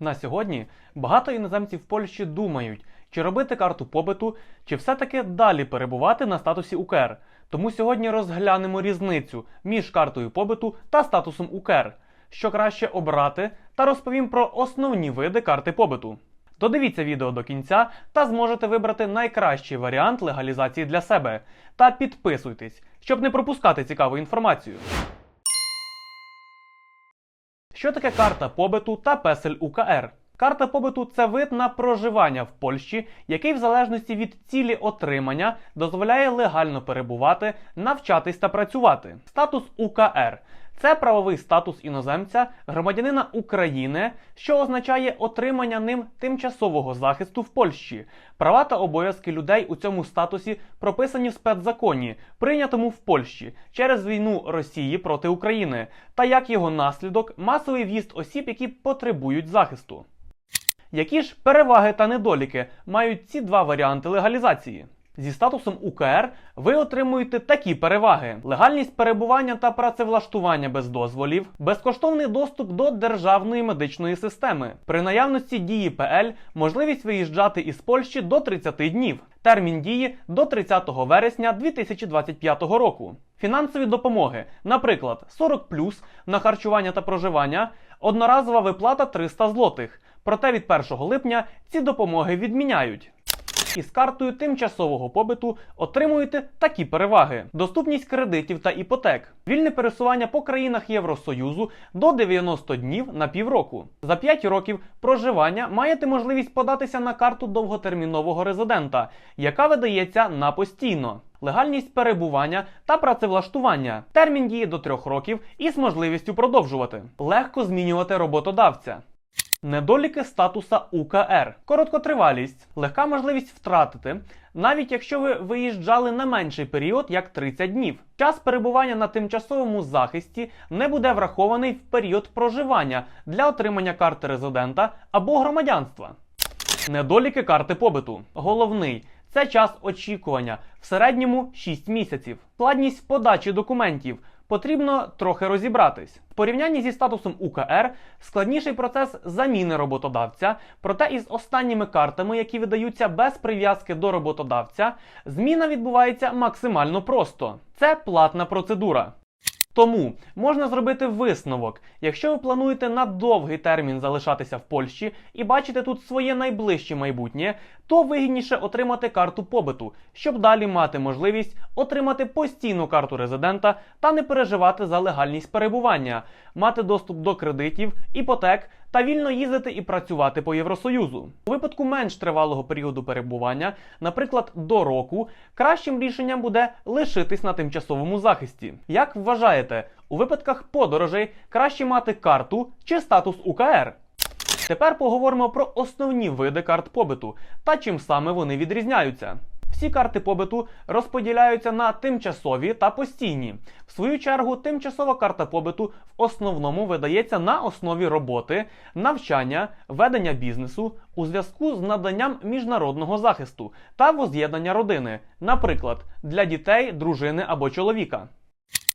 На сьогодні багато іноземців в Польщі думають, чи робити карту побиту, чи все-таки далі перебувати на статусі УКР. Тому сьогодні розглянемо різницю між картою побиту та статусом УКР, що краще обрати, та розповім про основні види карти побиту. Додивіться відео до кінця та зможете вибрати найкращий варіант легалізації для себе. Та підписуйтесь, щоб не пропускати цікаву інформацію. Що таке карта побиту та песель УКР? Карта побиту це вид на проживання в Польщі, який в залежності від цілі отримання дозволяє легально перебувати, навчатись та працювати. Статус УКР це правовий статус іноземця, громадянина України, що означає отримання ним тимчасового захисту в Польщі. Права та обов'язки людей у цьому статусі прописані в спецзаконі, прийнятому в Польщі через війну Росії проти України, та як його наслідок масовий в'їзд осіб, які потребують захисту. Які ж переваги та недоліки мають ці два варіанти легалізації? Зі статусом УКР ви отримуєте такі переваги: легальність перебування та працевлаштування без дозволів, безкоштовний доступ до державної медичної системи, при наявності дії ПЛ можливість виїжджати із Польщі до 30 днів, термін дії до 30 вересня 2025 року. Фінансові допомоги, наприклад, 40 на харчування та проживання, одноразова виплата 300 злотих. Проте від 1 липня ці допомоги відміняють. Із картою тимчасового побиту отримуєте такі переваги: доступність кредитів та іпотек, вільне пересування по країнах Євросоюзу до 90 днів на півроку. За 5 років проживання маєте можливість податися на карту довготермінового резидента, яка видається на постійно. Легальність перебування та працевлаштування, термін дії до 3 років із можливістю продовжувати, легко змінювати роботодавця. Недоліки статуса УКР, короткотривалість, легка можливість втратити, навіть якщо ви виїжджали на менший період, як 30 днів. Час перебування на тимчасовому захисті не буде врахований в період проживання для отримання карти резидента або громадянства. Недоліки карти побиту. Головний це час очікування в середньому 6 місяців. Складність подачі документів. Потрібно трохи розібратись. В порівнянні зі статусом УКР складніший процес заміни роботодавця, проте із останніми картами, які видаються без прив'язки до роботодавця, зміна відбувається максимально просто. Це платна процедура. Тому можна зробити висновок, якщо ви плануєте на довгий термін залишатися в Польщі і бачите тут своє найближче майбутнє, то вигідніше отримати карту побиту, щоб далі мати можливість отримати постійну карту резидента та не переживати за легальність перебування, мати доступ до кредитів, іпотек та вільно їздити і працювати по Євросоюзу. У випадку менш тривалого періоду перебування, наприклад, до року, кращим рішенням буде лишитись на тимчасовому захисті. Як вважаєте, у випадках подорожей краще мати карту чи статус УКР? Тепер поговоримо про основні види карт побиту та чим саме вони відрізняються. Всі карти побиту розподіляються на тимчасові та постійні. В свою чергу, тимчасова карта побиту в основному видається на основі роботи, навчання, ведення бізнесу у зв'язку з наданням міжнародного захисту та воз'єднання родини, наприклад, для дітей, дружини або чоловіка.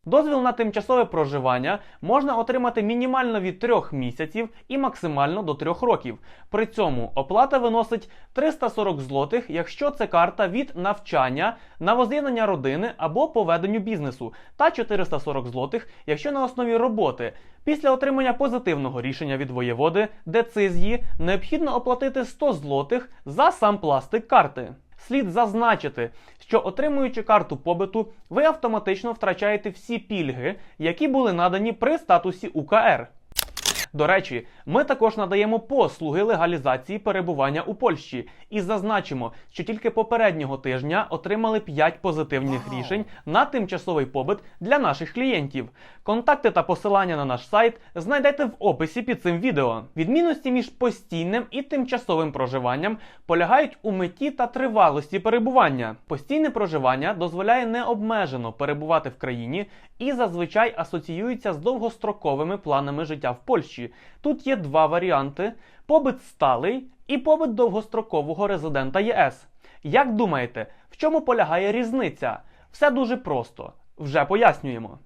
Дозвіл на тимчасове проживання можна отримати мінімально від 3 місяців і максимально до 3 років. При цьому оплата виносить 340 злотих, якщо це карта від навчання на воз'єднання родини або по веденню бізнесу, та 440 злотих, якщо на основі роботи. Після отримання позитивного рішення від воєводи децизії необхідно оплатити 100 злотих за сам пластик карти. Слід зазначити, що отримуючи карту побиту, ви автоматично втрачаєте всі пільги, які були надані при статусі УКР. До речі, ми також надаємо послуги легалізації перебування у Польщі і зазначимо, що тільки попереднього тижня отримали 5 позитивних рішень на тимчасовий побит для наших клієнтів. Контакти та посилання на наш сайт знайдете в описі під цим відео. Відмінності між постійним і тимчасовим проживанням полягають у меті та тривалості перебування. Постійне проживання дозволяє необмежено перебувати в країні і зазвичай асоціюється з довгостроковими планами життя в Польщі. Тут є два варіанти: побит сталий і побит довгострокового резидента ЄС. Як думаєте, в чому полягає різниця? Все дуже просто. Вже пояснюємо.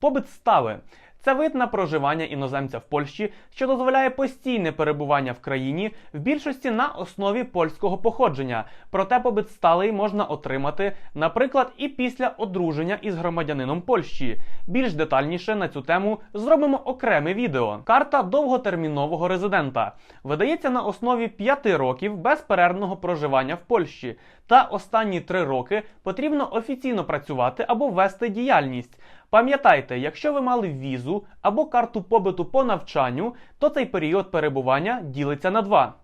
Побит стави Це вид на проживання іноземця в Польщі, що дозволяє постійне перебування в країні в більшості на основі польського походження. Проте побит сталий можна отримати, наприклад, і після одруження із громадянином Польщі. Більш детальніше на цю тему зробимо окреме відео. Карта довготермінового резидента видається на основі 5 років безперервного проживання в Польщі. Та останні 3 роки потрібно офіційно працювати або вести діяльність. Пам'ятайте, якщо ви мали візу або карту побиту по навчанню, то цей період перебування ділиться на два.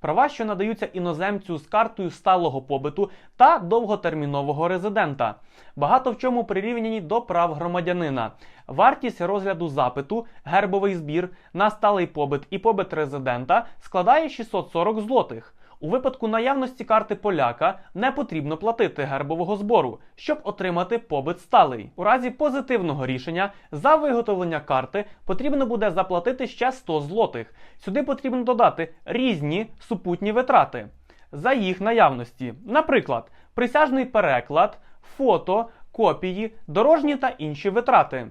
Права, що надаються іноземцю з картою сталого побиту та довготермінового резидента, багато в чому прирівняні до прав громадянина. Вартість розгляду запиту, гербовий збір на сталий побит і побит резидента складає 640 злотих. У випадку наявності карти поляка не потрібно платити гербового збору, щоб отримати побит сталий. У разі позитивного рішення за виготовлення карти потрібно буде заплатити ще 100 злотих. Сюди потрібно додати різні супутні витрати за їх наявності, наприклад, присяжний переклад, фото, копії, дорожні та інші витрати.